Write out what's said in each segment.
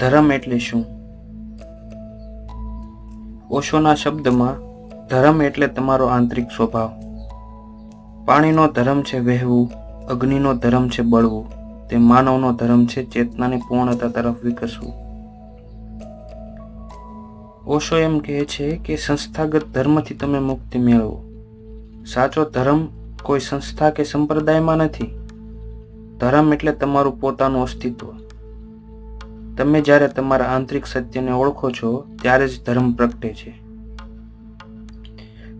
ધર્મ એટલે શું? ઓશોના શબ્દમાં, ધર્મ એટલે તમારો આંતરિક સ્વભાવ. પાણીનો ધર્મ છે વહેવું, અગ્નિનો ધર્મ છે બળવું, તે માનવનો ધર્મ છે ચેતનાની પૂર્ણતા તરફ વિકસવું. ઓશો એમ કહે છે કે સંસ્થાગત ધર્મથી તમે મુક્તિ મેળવો. સાચો ધર્મ કોઈ સંસ્થા કે સંપ્રદાયમાં નથી. ધર્મ એટલે તમારું પોતાનું અસ્તિત્વ. તમે જ્યારે તમારા આંતરિક સત્યને ઓળખો છો, ત્યારે જ ધર્મ પ્રગટે છે.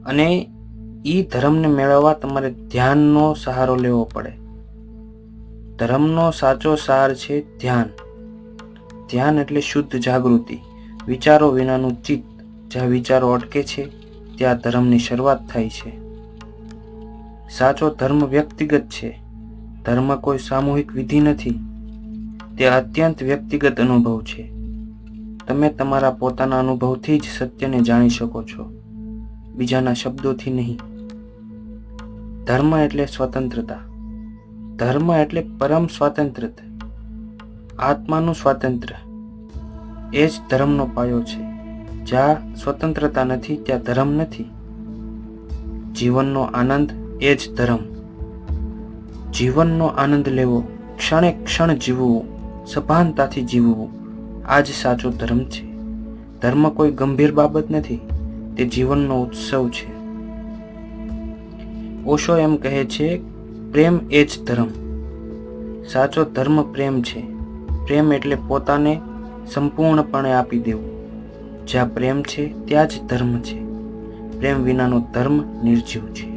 અને એ ધર્મને મેળવવા તમારે ધ્યાનનો સહારો લેવો પડે. ધર્મનો સાચો સાર છે ધ્યાન. ધ્યાન એટલે શુદ્ધ જાગૃતિ. વિચારો વિનાનું ચિત્ત. જ્યાં વિચારો અટકે છે, ત્યાં ધર્મની શરૂઆત થાય છે. સાચો ધર્મ વ્યક્તિગત છે. ધર્મ કોઈ સામૂહિક વિધિ નથી. તે અત્યંત વ્યક્તિગત અનુભવ છે. તમે તમારા પોતાના અનુભવથી જ સત્યને જાણી શકો છો. બીજાના શબ્દોથી નહીં. ધર્મ એટલે સ્વતંત્રતા. ધર્મ એટલે પરમ સ્વાતંત્ર્ય આત્માનું સ્વાતંત્ર્ય એ જ ધર્મનો પાયો છે. જ્યાં સ્વતંત્રતા નથી, ત્યાં ધર્મ નથી. જીવનનો આનંદ એ જ ધર્મ. જીવનનો આનંદ લેવો ક્ષણે ક્ષણ જીવવું સભાનતાથી જીવવું આ જ સાચો ધર્મ છે. ધર્મ કોઈ ગંભીર બાબત નથી, તે જીવનનો ઉત્સવ છે. ઓશો એમ કહે છે, પ્રેમ એ જ ધર્મ. સાચો ધર્મ પ્રેમ છે. પ્રેમ એટલે પોતાને સંપૂર્ણપણે આપી દેવું. જ્યાં પ્રેમ છે, ત્યાં જ ધર્મ છે. પ્રેમ વિનાનો ધર્મ નિર્જીવ છે.